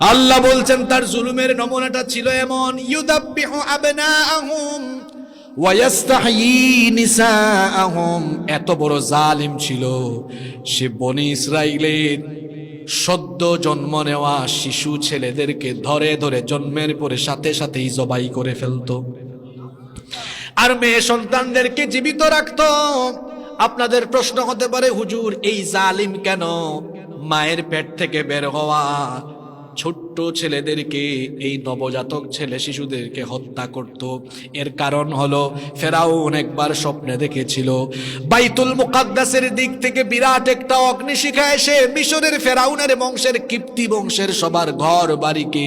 আল্লাহ বলছেন, তার জুলুমের নমুনাটা ছিল এমন, ইউদাব্বিহু আবনাআহুম এত বড় জালিম ছিল, সে বনি ইসরাইলের সদ্য জন্ম নেওয়া শিশু ছেলেদেরকে ধরে ধরে জন্মের পরে সাথে সাথেই জবাই করে ফেলতো। আর মেয়ে সন্তানদেরকে জীবিত রাখতো। আপনাদের প্রশ্ন হতে পারে, হুজুর, এই জালিম কেন? মায়ের পেট থেকে বের হওয়া ছোট্ট ছেলেদেরকে, এই নবজাতক ছেলে শিশুদেরকে হত্যা করত। এর কারণ হলো, ফেরাউন একবার স্বপ্নে দেখেছিল, বাইতুল মুকাদ্দাসের দিক থেকে বিরাট একটা অগ্নিশিখা এসে মিশরের ফেরাউনের বংশের কিপ্তি বংশের সবার ঘর বাড়িকে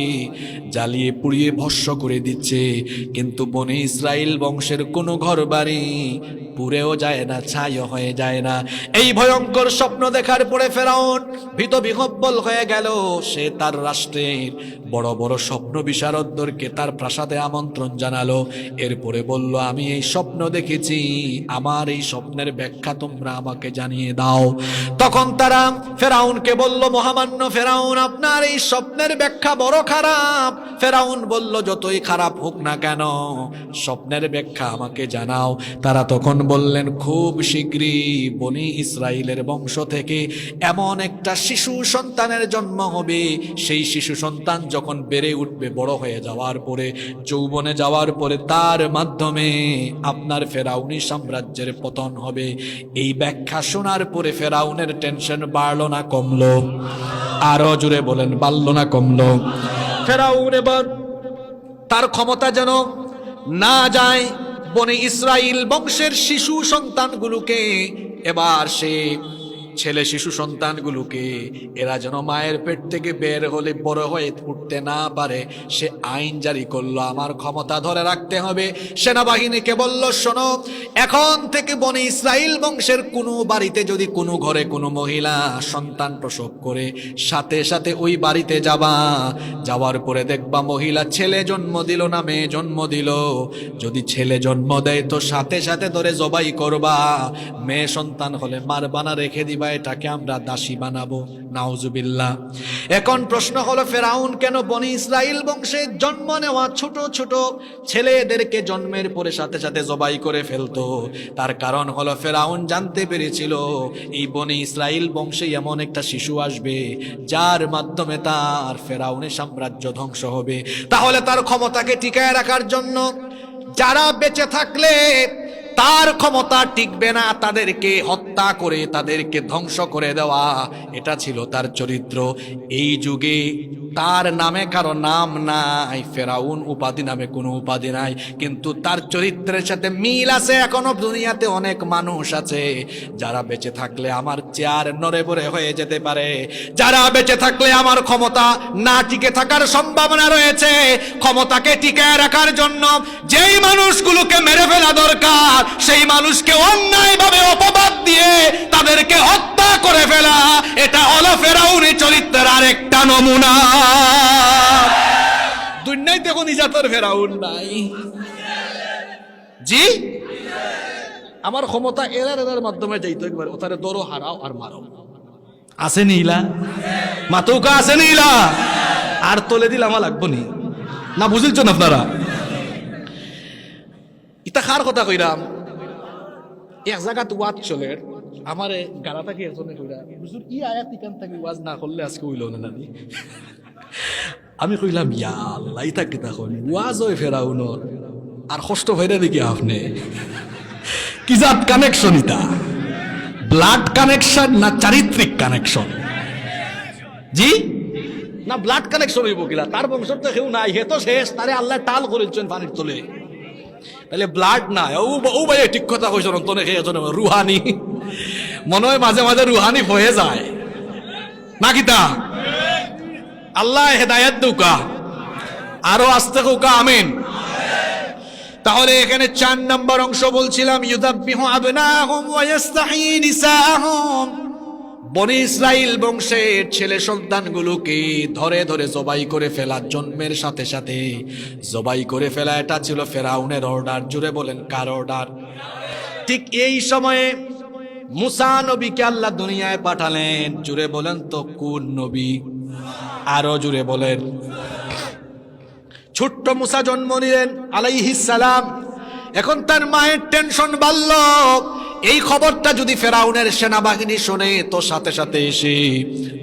জ্বালিয়ে পুড়িয়ে ভস্য করে দিচ্ছে। কিন্তু বনে ইসরায়েল বংশের কোনো ঘর বাড়ি পুড়েও যায় না, ছাইও হয়ে যায় না। এই ভয়ঙ্কর স্বপ্ন দেখার পরে ফেরাউন ভীত বিহব্বল হয়ে গেল। সে তার রাষ্ট্রের বড় বড় স্বপ্ন বিশারদদেরকে তার প্রাসাদে আমন্ত্রণ জানালো। এরপরে বলল, আমি এই স্বপ্ন দেখেছি। আমার এই স্বপ্নের ব্যাখ্যা তোমরা আমাকে জানিয়ে দাও। তখন তারা ফেরাউনকে বলল, মহামান্য ফেরাউন, আপনার এই স্বপ্নের ব্যাখ্যা বড় খারাপ। ফেরাউন বলল, যতই খারাপ হোক না কেন, স্বপ্নের ব্যাখ্যা আমাকে জানাও। তারা তখন বললেন, খুব শীঘ্রই বনি ইসরায়েলের বংশ থেকে এমন একটা শিশু সন্তানের জন্ম হবে। সেই শিশু সন্তান যখন বেড়ে উঠবে, বড় হয়ে যাওয়ার পরে, যৌবনে যাওয়ার পরে, তার মাধ্যমে আপনার ফেরাউনি সাম্রাজ্যের পতন হবে। এই ব্যাখ্যা শোনার পরে ফেরাউনের টেনশন বাড়লো না, কমলো। আরও জুড়ে বলেন, বাড়লো না, কমলো। ফেরাউন এবার তার ক্ষমতা যেন না যায়, বনে ইসরাইল বংশের শিশু সন্তানগুলোকে এবার সে ছেলে শিশু সন্তানগুলোকে, এরা যেন মায়ের পেট থেকে বের হলে বড় হয়ে উঠতে না পারে, সে আইন জারি করল। আমার ক্ষমতা ধরে রাখতে হবে। সেনাবাহিনীকে বলল, শোনো, এখন থেকে বনে ইসরাইল বংশের কোনো বাড়িতে যদি কোনো ঘরে কোনো মহিলা সন্তান প্রসব করে, সাথে সাথে ওই বাড়িতে যাবা। যাওয়ার পরে দেখবা মহিলা ছেলে জন্ম দিল না মেয়ে জন্ম দিল। যদি ছেলে জন্ম দেয় তো সাথে সাথে ধরে জবাই করবা। মেয়ে সন্তান হলে মারবানা রেখে দিবা। এটাকে আমরা দাসী বানাবো, নাউজুবিল্লাহ। এখন প্রশ্ন হলো, ফেরাউন কেন বনি ইসরাইল বংশে জন্ম নেওয়া ছোট ছোট ছেলেদেরকে জন্মের পরে সাথে সাথে জবাই করে ফেলতো? তার কারণ হলো, ফেরাউন জানতে পেরেছিল, এই বনি ইসরাইল বংশে এমন একটা শিশু আসবে, যার মাধ্যমে তার ফেরাউনের সাম্রাজ্য ধ্বংস হবে। তাহলে তার ক্ষমতাকে টিকায় রাখার জন্য যারা বেঁচে থাকলে তার ক্ষমতা টিকবে না, তাদেরকে হত্যা করে, তাদেরকে ধ্বংস করে দেওয়া। এটা ছিল তার চরিত্র। এই যুগে তার নামে কারও নাম নাই, ফেরাউন উপাধি নামে কোনো উপাধি নাই, কিন্তু তার চরিত্রের সাথে মিল আছে। এখনও দুনিয়াতে অনেক মানুষ আছে, যারা বেঁচে থাকলে আমার চেয়ার নড়ে বড়ে হয়ে যেতে পারে। যারা বেঁচে থাকলে আমার ক্ষমতা না টিকে থাকার সম্ভাবনা রয়েছে, ক্ষমতাকে টিকায় রাখার জন্য যেই মানুষগুলোকে মেরে ফেলা দরকার সেই মানুষকে অন্যায়ভাবে অপবাদ দিয়ে তাদেরকে হত্যা করে ফেলা, এটা হলো ফেরাউনি চরিত্রের আরেকটা নমুনা। দুনিয়ায় দেখুন ইজাতর ফেরাউন নাই। জি? আমার ক্ষমতা এরার এরার মাধ্যমে যাইতো একবার, ওতারে দরো হারাও আর মারো। আছে নীলা? মাতৌকা, আছে নীলা? আর তোলে দিল আমার লাগবো নি। না বুঝিলছেন আপনারা? ইতা খার কথা কইরাম? এক জায়গাত ওয়াজ চলে, আমারে গালাটা কি এজনে কইরা, হুজুর, ই আয়াত ইকান থাকি ওয়াজ না করলে আজকে হইল না নানি? আমি কইলাম, ইয়া আল্লাহ ইতা কিতা কইল ওয়াজ ওই ফেরাউনর, আর কষ্ট হইরা দেখি আপনি। কি জাত কানেকশন ইতা ব্লাড কানেকশন না চারিত্রিক কানেকশন জি? না ব্লাড কানেকশন হইব কিলা, তার বংশর তো কেউ নাই, হে তো শেষ, তারে আল্লাহ টাল করেছেন পানির তলে। তাহলে ব্লাড না ও ভাই ঠিক কথা কইছ অন্তনে খেয়ে এজন রুহানি। মনে হয় মাঝে মাঝে রুহানি হয়ে যায়। না কিতা? আল্লাহ হেদায়াত দুকা আরও আস্তে কুকা আমিন। তাহলে এখানে চার নম্বর অংশ বলছিলাম, ইউদাব্বিহু আবনাহুম ওয়া ইস্তাহি নিসাহুম। বনি ইসরাইল বংশের ছেলে সন্তানগুলোকে ধরে ধরে জবাই করে ফেলা জন্মের সাথে সাথে। জবাই করে ফেলা, এটা ছিল ফেরাউনের অর্ডার জুড়ে বলেন, কার অর্ডার ঠিক এই সময়ে মুসা নবীকে আল্লাহ দুনিয়ায় পাঠালেন। জুড়ে বলেন তো, কোন নবী? আরও জুড়ে বলেন। ছোট্ট মুসা জন্ম নিলেন, আলাইহিস সালাম। এখন তার মায়ের টেনশন বাড়ল। এই খবরটা যদি ফেরাউনের সেনাবাহিনী শোনে তো সাথে সাথে এসে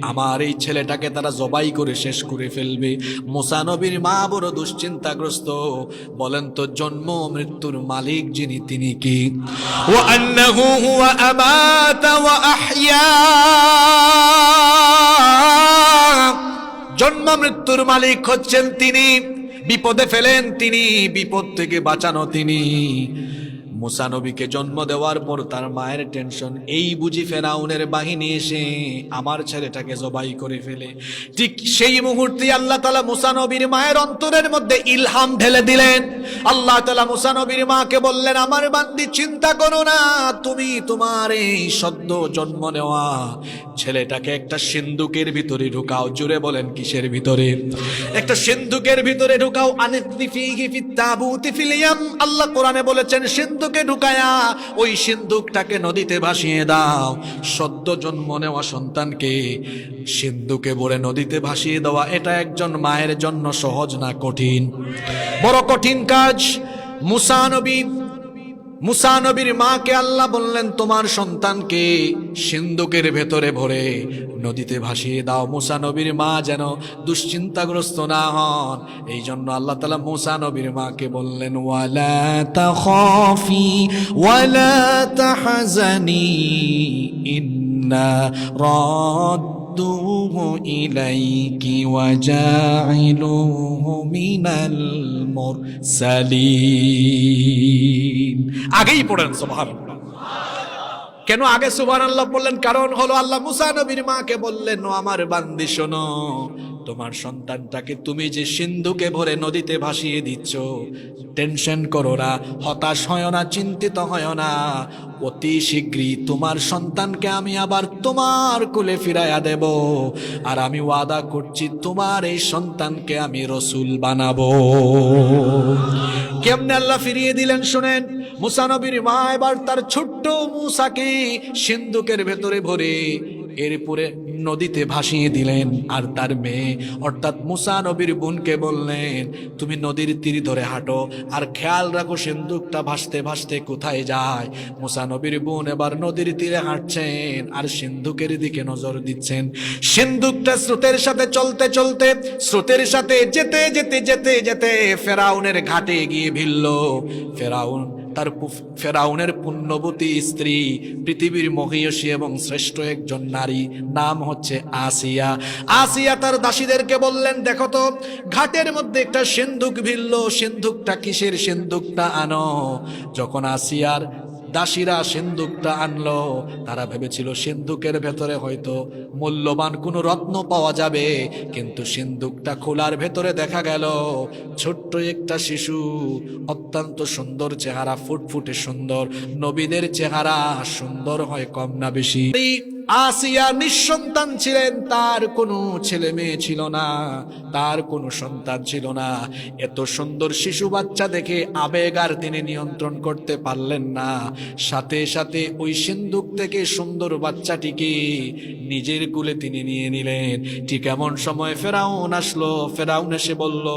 আমার এই ছেলেটাকে তারা জবাই করে শেষ করে ফেলবে। মুসা নবীর মা বড় দুশ্চিন্তাগ্রস্ত। বলেন তো জন্ম মৃত্যুর মালিক যিনি তিনি কি? ও আন্নাহু হুয়া আমাতা ওয়া আহইয়া জন্ম মৃত্যুর মালিক হচ্ছেন তিনি। বিপদে ফেলেন তিনি বিপদ থেকে বাঁচানো তিনি। মুসানবীকে জন্ম দেওয়ার পর তার মায়ের টেনশন, এই বুঝি ফেরাউনের বাহিনী এসে আমার ছেলেটাকে জবাই করে ফেলে। ঠিক সেই মুহূর্তে আল্লাহ তালা মুসানবীর মায়ের অন্তরের মধ্যে ইলহাম ঢেলে দিলেন। আল্লাহ তালা মুসানবীর মাকে বললেন, আমার বান্দি, চিন্তা করো না, তুমি তোমার এই সদ্য জন্ম নেওয়া ছেলেটাকে একটা সিন্ধুকের ভিতরে ঢুকাও জুড়ে বলেন কিসের ভিতরে? একটা সিন্ধুকের ভিতরে ঢুকাও আল্লাহ কোরআনে বলেছেন, সিন্ধুকে ঢুকায়া ওই সিন্ধুকটাকে নদীতে ভাসিয়ে দাও। সদ্য জন্ম নেওয়া সন্তানকে সিন্ধুকে বলে নদীতে ভাসিয়ে দেওয়া, এটা একজন মায়ের জন্য সহজ না কঠিন? বড় কঠিন কাজ। মুসা নবী মুসা নবীর মাকে আল্লাহ বললেন, তোমার সন্তানকে সিন্ধুকের ভেতরে ভরে নদীতে ভাসিয়ে দাও। মুসা নবীর মা যেন দুশ্চিন্তাগ্রস্ত না হন। এই জন্য আল্লাহ তালা মুসা নবীর মাকে বললেন, ওয়ালা ওয়ালা ইন্না ردوه إليك وجاعلوه من المرسلين আগেই পড়েন সুবহানাল্লাহ কেন আগে সুবহান আল্লাহ বললেন কারণ হলো আল্লাহ মুসা নবীর মাকে বললেন ও আমার বান্দি শোনো তোমার সন্তানটাকে তুমি যে সিন্ধুকে ভরে নদীতে ভাসিয়ে দিচ্ছ, টেনশন করো না, হতাশ হয় না, চিন্তিত হয় না। অতি শীঘ্রই তোমার সন্তানকে আমি আবার তোমার কোলে ফিরাইয়া দেব আর আমি ওয়াদা করছি তোমার এই সন্তানকে আমি রসুল বানাবো। কেমনে আল্লাহ ফিরিয়ে দিলেন শোনেন মুসানবীর মা এবার তার ছোট্ট মুসাকে সিন্ধুকের ভেতরে ভরে এরপরে নদীতে ভাসিয়ে দিলেন আর তার মেয়ে, অর্থাৎ মুসা নবীর বোনকে বললেন, তুমি নদীর তীর ধরে হাঁটো আর খেয়াল রাখো সিন্দুকটা ভাসতে ভাসতে কোথায় যায়। মুসা নবীর বোন এবার নদীর তীরে হাঁটছেন আর সিন্ধুকের দিকে নজর দিচ্ছেন। সিন্ধুকটা স্রোতের সাথে চলতে চলতে, স্রোতের সাথে যেতে যেতে যেতে যেতে ফেরাউনের ঘাটে গিয়ে ভিড়ল। ফেরাউন তার ফেরাউনের পুণ্যবতী স্ত্রী, পৃথিবীর মহিয়সী এবং শ্রেষ্ঠ একজন নারী, নাম হচ্ছে আসিয়া। আসিয়া তার দাসীদেরকে বললেন, দেখো তো, ঘাটের মধ্যে একটা সিন্ধুক ভিড়ল। সিন্ধুকটা কিসের সিন্ধুকটা আনো? যখন আসিয়ার দাসীরা সিন্ধুকটা আনলো। তারা ভেবেছিল সিন্ধুকের ভেতরে হয়তো মূল্যবান কোনো রত্ন পাওয়া যাবে, কিন্তু সিন্ধুকটা খোলার ভেতরে দেখা গেল ছোট্ট একটা শিশু। অত্যন্ত সুন্দর চেহারা, ফুটফুটে সুন্দর। নবীদের চেহারা সুন্দর হয় কম না বেশি। আসিয়া নিঃসন্তান ছিলেন, তার কোনো ছেলে মেয়ে ছিল না, তার কোনো সন্তান ছিল না। এত সুন্দর শিশু বাচ্চা দেখে আবেগ আর তিনি নিয়ন্ত্রণ করতে পারলেন না। সাথে সাথে ওই সিন্ধুক থেকে সুন্দর বাচ্চাটিকে নিজের কুলে তিনি নিয়ে নিলেন। ঠিক এমন সময় ফেরাউন আসলো। ফেরাউন এসে বলল,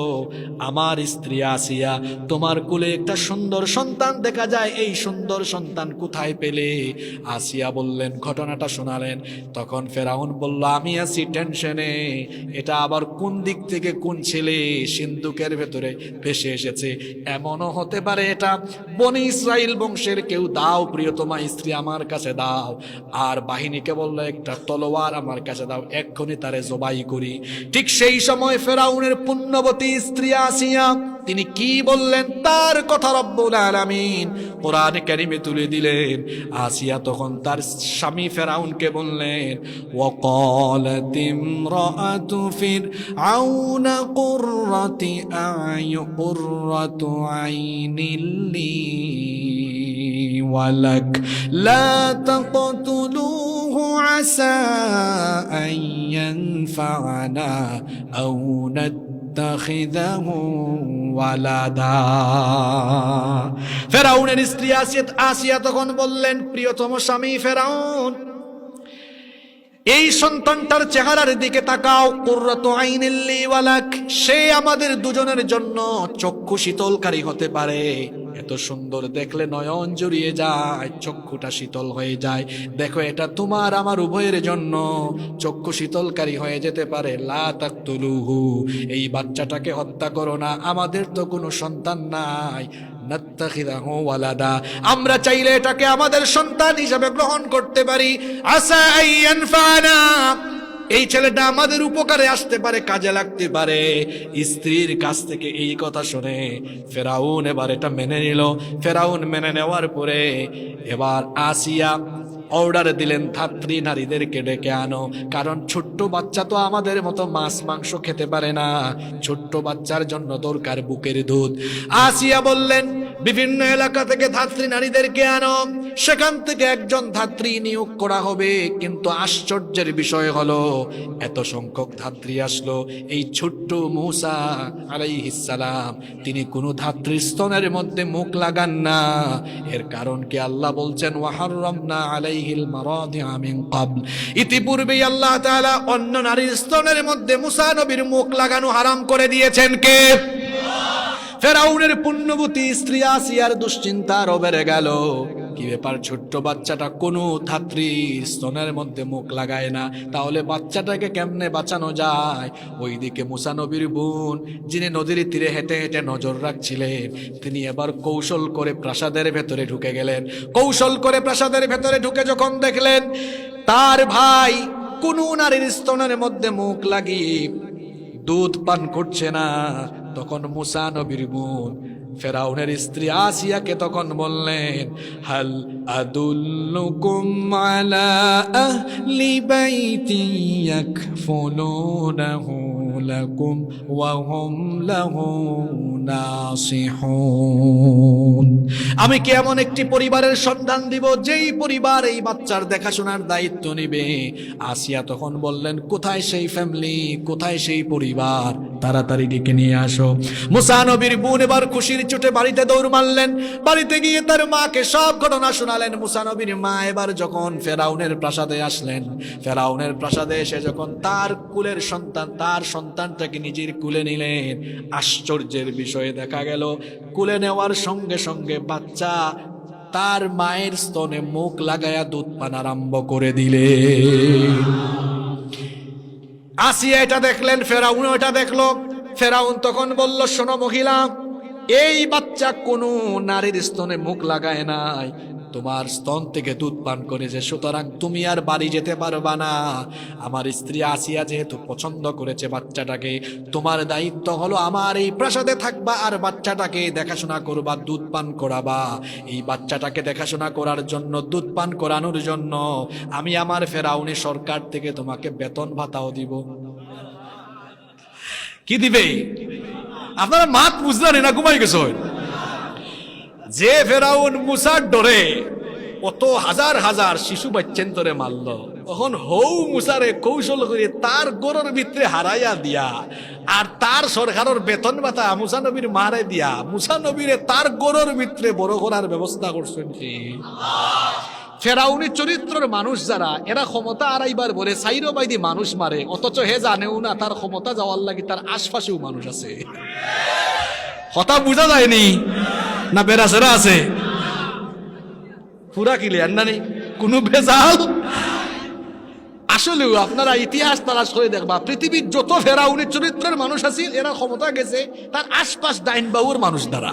আমার স্ত্রী আসিয়া, তোমার কুলে একটা সুন্দর সন্তান দেখা যায়। এই সুন্দর সন্তান কোথায় পেলে? আসিয়া বললেন, ঘটনাটা শোনালেন তখন ফেরাউন বলল, আমি আছি টেনশনে। এটা আবার কোন দিক থেকে কোন ছেলে সিন্ধুকের ভেতরে ভেসে এসেছে? এমনও হতে পারে এটা বনি ইসরাইল বংশের কেউ। দাও প্রিয়তমা, স্ত্রী আমার কাছে দাও। আর বাহিনীকে বলল, একটা তলোয়ার আমার কাছে দাও, এক্ষুনি তারে জবাই করি। ঠিক সেই সময় ফেরাউনের পুণ্যবতী স্ত্রী আসিয়া তিনি কি বললেন তার কথা রব্বুল আলামিন কোরআন কারিমে তুলে দিলেন আসিয়া তখন তার স্বামী ফেরাউনকে বললেন وقالت امرأة فرعون قرة أعين قرة عين لي ولك لا تقتلوه عسى أن ينفعنا أو نتخذه ওয়ালাদা ফেরাউনের স্ত্রী আসিয়া আসিয়া তখন বললেন প্রিয়তম স্বামী ফেরাউন এই সন্তানটার চেহারার দিকে তাকাও। কুররাতু আইনিল্লি সে আমাদের দুজনের জন্য চক্ষু শীতলকারী হতে পারে। এত সুন্দর দেখলে নয়ন জড়িয়ে যায়, চক্ষুটা শীতল হয়ে যায়। দেখো, এটা তোমার আমার উভয়ের জন্য। চক্ষু শীতলকারী হয়ে যেতে পারে। লা এই বাচ্চাটাকে হত্যা করো না। আমাদের তো কোনো সন্তান নাই। আমরা চাইলে এটাকে আমাদের সন্তান হিসাবে গ্রহণ করতে পারি। এই ছেলেটা আমাদের উপকারে আসতে পারে, কাজে লাগতে পারে। স্ত্রীর কাছ থেকে এই কথা শুনে ফেরাউন এবার এটা মেনে নিল। ফেরাউন মেনে নেওয়ার পরে এবার আসিয়া অর্ডার দিলেন, ধাত্রী নারীদেরকে ডেকে আনো, কারণ ছোট্ট বাচ্চা তো আমাদের মতো মাছ মাংস খেতে পারে না। ছোট্ট বাচ্চার জন্য দরকার বুকের দুধ। আসিয়া বললেন বিভিন্ন এলাকা থেকে ধাত্রী নারীদেরকে আনো। সেখান থেকে একজন ধাত্রী নিয়োগ করা হবে। কিন্তু আশ্চর্যের বিষয় হলো, এত সংখ্যক ধাত্রী আসলো। এই ছোট্ট মূসা আলাইহিসালাম তিনি কোনো ধাত্রীর স্তনের মধ্যে মুখ লাগান না। এর কারণ কি আল্লাহ বলছেন, ওয়াহাররামনা আলাইহিল মারাদিআ মিন ক্বাবল ইতিপূর্বেই আল্লাহ তাআলা অন্য নারীর স্তনের মধ্যে মুসা নবীর মুখ লাগানো হারাম করে দিয়েছেন কে? ফেরাউনের পুণ্যবতী স্ত্রী আসিয়ার দুশ্চিন্তা আরও বেড়ে গেল। কি ব্যাপার? ছোট্ট বাচ্চাটা কোনো ধাত্রীর স্তনের মধ্যে মুখ লাগায় না। তাহলে বাচ্চাটাকে কেমনে বাঁচানো যায়? ওইদিকে মুসা নবীর বোন, যিনি নদীর তীরে হেঁটে হেঁটে নজর রাখছিলেন, তিনি এবার কৌশল করে প্রাসাদের ভেতরে ঢুকে গেলেন। কৌশল করে প্রাসাদের ভেতরে ঢুকে যখন দেখলেন, তার ভাই কোন নারীর স্তনের মধ্যে মুখ লাগিয়ে দুধ পান করছে না। তখন মুসা নবীর বোন, ফেরাউনের স্ত্রী আসিয়াকে তখন বললেন, হাল আদুল্লুকুম আলা আহলি বাইতি ইয়াকফুলুনাহু? ওয়া হুম লাহু নাসিহুন আমি কি এমন একটি পরিবারের সন্ধান দিব, যেই পরিবার এই বাচ্চার দেখাশোনার দায়িত্ব নিবে? আসিয়া তখন বললেন, কোথায় সেই ফ্যামিলি কোথায় সেই পরিবার? তাড়াতাড়ি ডেকে নিয়ে আসো। মুসা নবীর বোন এবার খুশির চোটে বাড়িতে দৌড় মারলেন। বাড়িতে গিয়ে তার মাকে সব ঘটনা শোনালেন। মুসা নবীর মা এবার যখন ফেরাউনের প্রাসাদে আসলেন, ফেরাউনের প্রাসাদে এসে যখন তার কুলের সন্তান, তার সন্তানটাকে নিজের কুলে নিলেন। আশ্চর্যের বিষয়ে দেখা গেল, কুলে নেওয়ার সঙ্গে সঙ্গে বাচ্চা তার মায়ের স্তনে মুখ লাগায়া দুধ পান আরম্ভ করে দিলে আসিয়া এটা দেখলেন ফেরাউন এটা দেখল। ফেরাউন তখন বলল, শোনো মহিলা, এই বাচ্চা কোনো নারীর স্তনে মুখ লাগায় নাই। তোমার স্তন থেকে দুধ পান করেছে সুতরাং তুমি আর বাড়ি যেতে পারবা না। আমার স্ত্রী আসিয়া যেহেতু পছন্দ করেছে বাচ্চাটাকে, তোমার দায়িত্ব হলো আমার এই প্রাসাদে থাকবা আর বাচ্চাটাকে দেখাশোনা করবা, দুধ পান করাবা। এই বাচ্চাটাকে দেখাশোনা করার জন্য, দুধ পান করানোর জন্য আমি আমার ফেরাউনি সরকার থেকে তোমাকে বেতন ভাতাও দিব। কি দিবে? আপনারা মাত বুঝলেন না, ঘুমাই গেছ যে ফেরাউন মুসার ডরে কত হাজার হাজার শিশু বাচ্চেন্তরে মারল। তখন হৌ মুসারে কৌশল করে তার গরুর ভিতরে হারাইয়া দিয়া আর তার সরকারের বেতন ভাতা মুসা নবীর মারে দিয়া মুসা নবীরে তার গরুর ভিতরে বড় করার ব্যবস্থা করছেন ফেরাউনি চরিত্রের মানুষ যারা, এরা ক্ষমতা আড়াইবার বলে সাইরো বাইদি মানুষ মারে, অথচ হে জানেও না তার ক্ষমতা যাওয়ার লাগি তার আশপাশেও মানুষ আছে। কথা বোঝা যায়নি? না বেড়াচেরা আছে? পুরা ক্লিয়ার না নেই? কোনো ভেজাল? আসলেও আপনারা ইতিহাস তালাশ করে দেখবা পৃথিবীর যত ফেরাউনি চরিত্রের মানুষ আছে, এরা ক্ষমতা গেছে, তার আশপাশ ডাইন বাবুর মানুষ দ্বারা।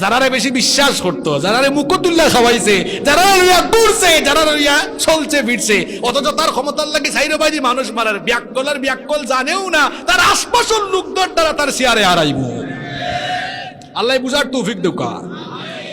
যারারে বেশি বিশ্বাস করতো, যারারে মুকুতুল্লাহ খাওয়াইছে যারা লইয়া দূরছে যারা লইয়া চলছে ফিরছে অথচ তার ক্ষমতার লাগে সাইরবাজি মানুষ মারার, ব্যাককলের ব্যাককল জানেও না, তার আশপাশের লোকদের দ্বারা তার চেয়ারে হারাইব। আল্লাহ বুঝার তৌফিক দোকা